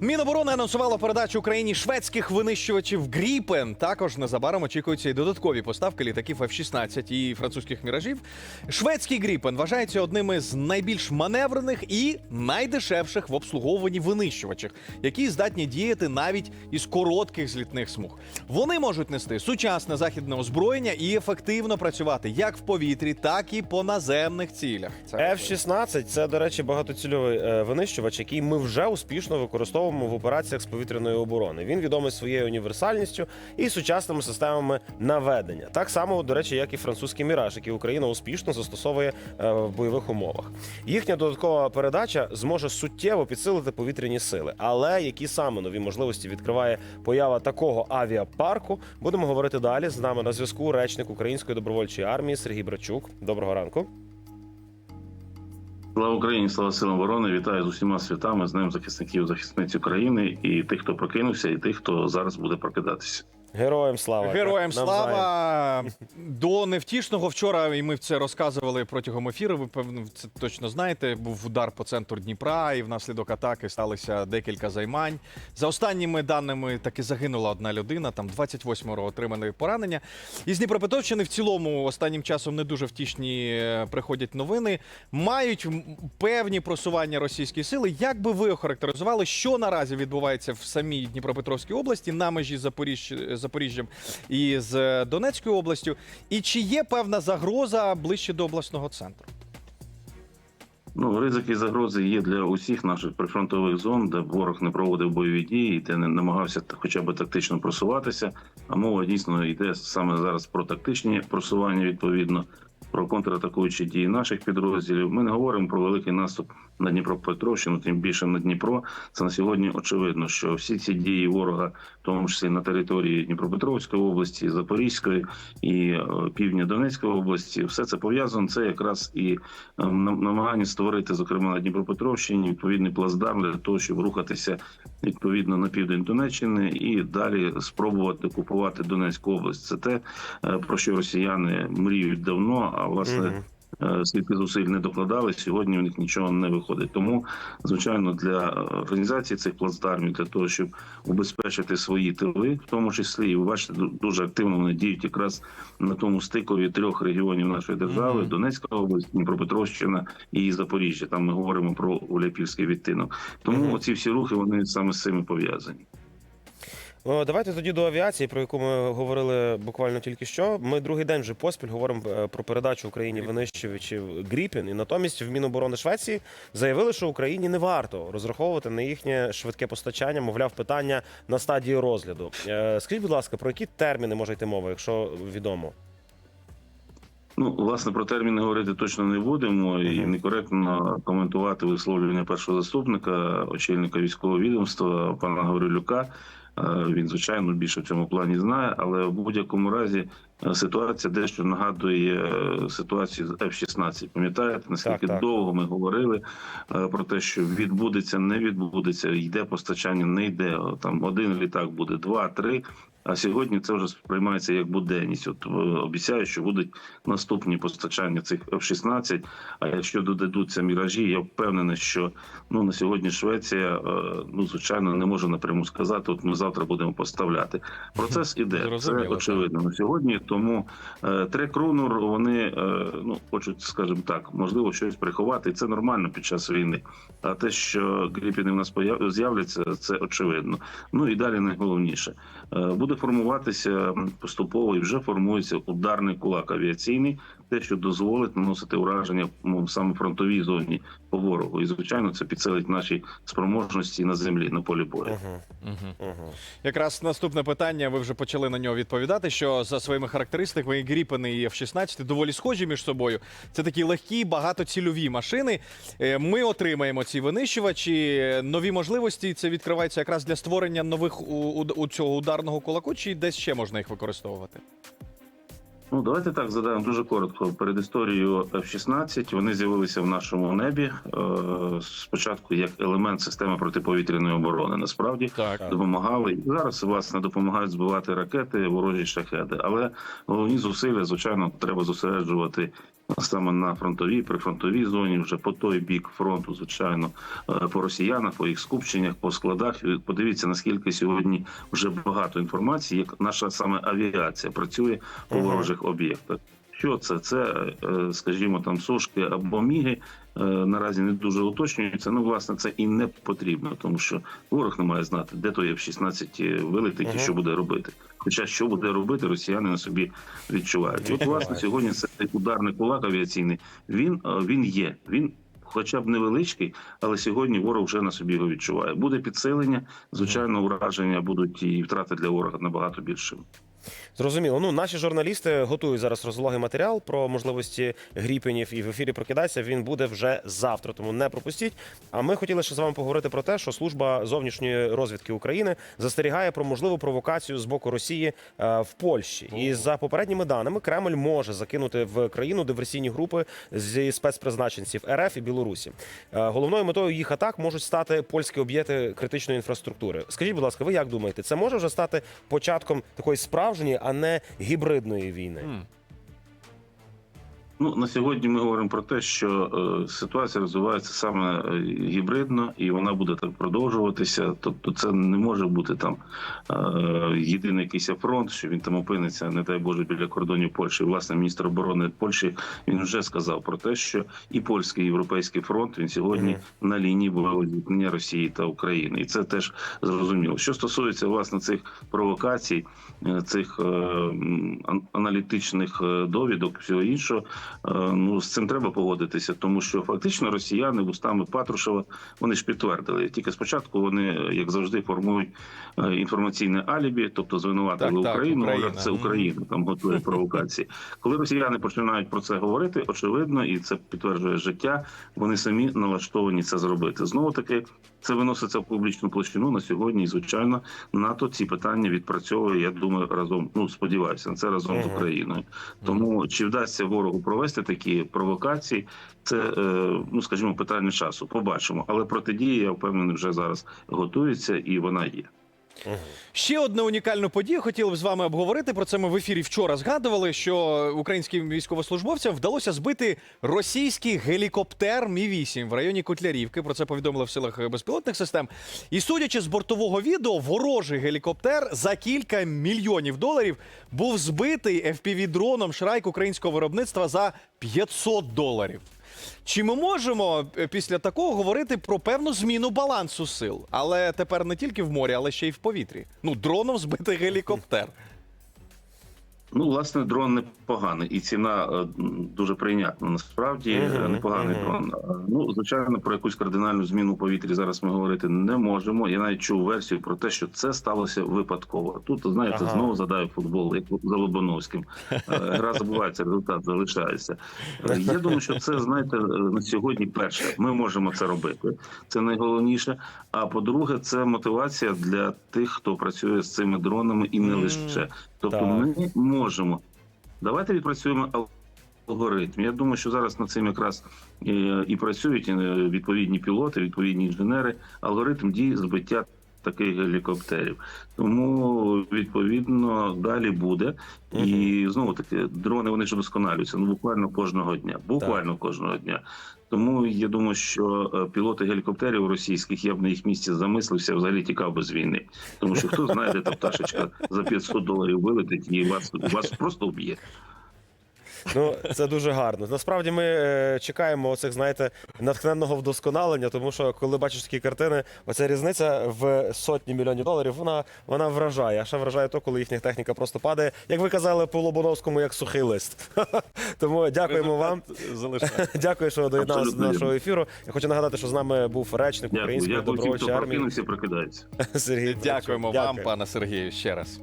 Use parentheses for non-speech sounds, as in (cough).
Міноборони анонсувало передачу Україні шведських винищувачів Гріпен. Також незабаром очікуються і додаткові поставки літаків F-16 і французьких міражів. Шведський Гріпен вважається одним із найбільш маневрених і найдешевших в обслуговуванні винищувачів, які здатні діяти навіть із коротких злітних смуг. Вони можуть нести сучасне західне озброєння і ефективно працювати як в повітрі, так і по наземних цілях. Це F-16 – це, до речі, багатоцільовий е, винищувач, який ми вже успішно використовуємо в операціях з повітряної оборони. Він відомий своєю універсальністю і сучасними системами наведення. Так само, до речі, як і французький міраж, який Україна успішно застосовує е, в бойових умовах. Їхня додаткова передача зможе суттєво підсилити повітряні сили. Але які саме нові можливості відкриває поява такого авіапарку, будемо говорити далі. З нами на зв'язку речник Української добровольчої армії Сергій Брачук. Доброго ранку. Слава Україні, слава силам оборони! Вітаю з усіма святами, з ним захисників, захисниць України і тих, хто прокинувся, і тих, хто зараз буде прокидатися. Героям слава Героям слава до невтішного вчора, і ми це розказували протягом ефіру. Ви певно це точно знаєте. Був удар по центру Дніпра, і внаслідок атаки сталося декілька займань. За останніми даними таки загинула одна людина. Там 28 отримали поранення. Із Дніпропетровщини в цілому останнім часом не дуже втішні е, приходять новини. Мають певні просування російські сили. Як би ви охарактеризували, що наразі відбувається в самій Дніпропетровській області на межі Запоріжжя, Запоріжжям і з Донецькою областю? І чи є певна загроза ближче до обласного центру? Ну, ризики і загрози є для усіх наших прифронтових зон, де ворог не проводив бойові дії, де не намагався хоча б тактично просуватися. А мова дійсно йде саме зараз про тактичні просування, відповідно, про контратакуючі дії наших підрозділів. Ми не говоримо про великий наступ на Дніпропетровщину, тим більше на Дніпро. Це на сьогодні очевидно, що всі ці дії ворога, в тому числі на території Дніпропетровської області, Запорізької і е, півдня Донецької області, все це пов'язано. Це якраз і е, намагання створити, зокрема на Дніпропетровщині, відповідний плацдарм для того, щоб рухатися відповідно на південь Донеччини і далі спробувати купувати Донецьку область. Це те, е, про що росіяни мріють давно. А власне. Мгм. Е, скільки зусиль не докладали, сьогодні в них нічого не виходить. Тому, звичайно, для організації цих плацдармів, для того, щоб убезпечити свої тили, в тому числі, і ви бачите, дуже активно вони діють якраз на тому стикові трьох регіонів нашої держави. Донецька область, Дніпропетровщина і Запоріжжя. Там ми говоримо про Уляпівський відтинок. Тому оці всі рухи вони саме з цими пов'язані. О, Давайте тоді до авіації, про яку ми говорили буквально тільки що. Ми другий день вже поспіль говоримо е, про передачу Україні винищувачів Гріпін. І натомість в Міноборони Швеції заявили, що Україні не варто розраховувати на їхнє швидке постачання, мовляв, питання на стадії розгляду. Е, Скажіть, будь ласка, про які терміни може йти мова, якщо відомо? Ну, власне, про терміни говорити точно не будемо, і некоректно коментувати висловлювання першого заступника, очільника військового відомства пана Гаврилюка. Він, звичайно, більше в цьому плані знає, але в будь-якому разі е, ситуація дещо нагадує е, ситуацію з F-16. Пам'ятаєте, наскільки Так, так. довго ми говорили е, про те, що відбудеться, не відбудеться, йде постачання, не йде. Там один літак буде, два, три. А сьогодні це вже сприймається як буденність. От е, обіцяють, що будуть наступні постачання цих F-16. А якщо додадуться міражі, я впевнений, що ну на сьогодні Швеція е, ну звичайно не може напряму сказати. От ми завтра будемо поставляти. Процес іде. Це очевидно на сьогодні. Тому е, Трек Рунор вони ну хочуть, скажімо так, можливо, щось приховати, і це нормально під час війни. А те, що гріпіни в нас з'являться, це очевидно. Ну і далі найголовніше буде формуватися поступово і вже формується ударний кулак авіаційний, те, що дозволить наносити ураження ну, саме фронтовій зоні по ворогу. І звичайно, це підсилить наші спроможності на землі на полі бою. Угу. Угу. Угу. Якраз наступне питання. Ви вже почали на нього відповідати. Що за своїми характеристиками Гріпени і F-16 доволі схожі між собою. Це такі легкі, багатоцільові машини. Е, Ми отримаємо ці винищувачі. Нові можливості. Це відкривається якраз для створення нових у, у, у цього ударного кулаку. Чи десь ще можна їх використовувати? Ну, давайте так задаємо дуже коротко. Перед історією F-16 вони з'явилися в нашому небі е, спочатку як елемент системи протиповітряної оборони. Насправді Так. допомагали і зараз власне допомагають збивати ракети, ворожі шахеди. Але головні зусилля, звичайно, треба зосереджувати саме на фронтовій, прифронтовій зоні, вже по той бік фронту, звичайно, е, по росіянах, по їх скупченнях, по складах. Подивіться, наскільки сьогодні вже багато інформації, як наша саме авіація працює по ворожих об'єктах. Що це? Це, е, скажімо, там сушки або міги. е, Наразі не дуже уточнюється. Ну, власне, це і не потрібно, тому що ворог не має знати, де той F-16 вилетить і що буде робити. Хоча що буде робити, росіяни на собі відчувають. От, власне, сьогодні цей ударний кулак авіаційний він, е, він є. Він хоча б невеличкий, але сьогодні ворог вже на собі його відчуває. Буде підсилення, звичайно, ураження будуть і втрати для ворога набагато більшими. Зрозуміло. Ну, наші журналісти готують зараз розлогий матеріал про можливості гріпенів і в ефірі прокидайся. Він буде вже завтра, тому не пропустіть. А ми хотіли ще з вами поговорити про те, що служба зовнішньої розвідки України застерігає про можливу провокацію з боку Росії е, в Польщі. І за попередніми даними, Кремль може закинути в країну диверсійні групи зі спецпризначенців РФ і Білорусі. Е, Головною метою їх атак можуть стати польські об'єкти критичної інфраструктури. Скажіть, будь ласка, ви як думаєте, це може вже стати початком такої справжньої, а не гібридної війни? Ну на сьогодні ми говоримо про те, що е, ситуація розвивається саме е, гібридно, і вона буде так продовжуватися. Тобто, це не може бути там е, єдиний якийсь фронт, що він там опиниться, не дай Боже, біля кордонів Польщі. Власне, міністр оборони Польщі він вже сказав про те, що і польський і європейський фронт він сьогодні Мгм. на лінії бойового зіткнення Росії та України, і це теж зрозуміло. Що стосується власне цих провокацій, цих аналітичних довідок, всього іншого. Е, Ну з цим треба погодитися, тому що фактично росіяни вустами Патрушева вони ж підтвердили. Тільки спочатку вони, як завжди, формують е, інформаційне алібі, тобто звинуватили Так, так, Україну, Україна. це Україна там готує провокації. Коли росіяни починають про це говорити, очевидно, і це підтверджує життя. Вони самі налаштовані це зробити. Знову таки, це виноситься в публічну площину на сьогодні. І звичайно, НАТО ці питання відпрацьовує. Я думаю, разом. Ну сподіваюся, на це разом з Україною. Тому чи вдасться ворогу провести такі провокації, це е, ну скажімо, питання часу. Побачимо. Але протидія, я впевнений, вже зараз готується і вона є. Ще одну унікальну подію хотіли б з вами обговорити. Про це ми в ефірі вчора згадували, що українським військовослужбовцям вдалося збити російський гелікоптер Мі 8 в районі Котлярівки. Про це повідомили в силах безпілотних систем. І судячи з бортового відео, ворожий гелікоптер за кілька мільйонів доларів був збитий FPV-дроном Шрайк українського виробництва за 500 доларів. Чи ми можемо е, після такого говорити про певну зміну балансу сил? Але тепер не тільки в морі, але ще й в повітрі. Ну, дроном збити (laughs) гелікоптер. Ну, власне, дрон непоганий, і ціна е, дуже прийнятна. Насправді Мгм, е, непоганий мгм. дрон. Е, Ну, звичайно, про якусь кардинальну зміну у повітрі зараз ми говорити не можемо. Я навіть чув версію про те, що це сталося випадково. Тут знаєте, Ага. знову задаю футбол, як за Лобановським. Гра забувається, результат залишається. Я думаю, що це знаєте на сьогодні. Перше, ми можемо це робити. Це найголовніше. А по-друге, це мотивація для тих, хто працює з цими дронами, і не лише. Тобто, Так. ми можемо. Давайте відпрацюємо алгоритм. Я думаю, що зараз над цим якраз е, і працюють е, відповідні пілоти, відповідні інженери. Алгоритм дії збиття таких гелікоптерів. Тому відповідно далі буде. І знову таки дрони вони ж досконалюються ну буквально кожного дня. Буквально кожного дня. Тому я думаю, що е, пілоти гелікоптерів російських я б на їх місці замислився, взагалі тікав би з війни. Тому що хто знає, де та пташечка за 500 доларів вилетить і вас, вас просто вб'є. Ну, це дуже гарно. Насправді ми е, чекаємо оцих, знаєте, натхненного вдосконалення, тому що коли бачиш такі картини, оця різниця в сотні мільйонів доларів, вона, вона вражає. А ще вражає то, коли їхня техніка просто падає, як ви казали по Лобановському, як сухий лист. (laughs) Тому дякуємо вам. (laughs) Дякую, що доєдналися до нашого ефіру. Я хочу нагадати, що з нами був речник Дякую. української добровольчої армії. (laughs) Сергій. Дякуємо вам, пане Сергію, ще раз.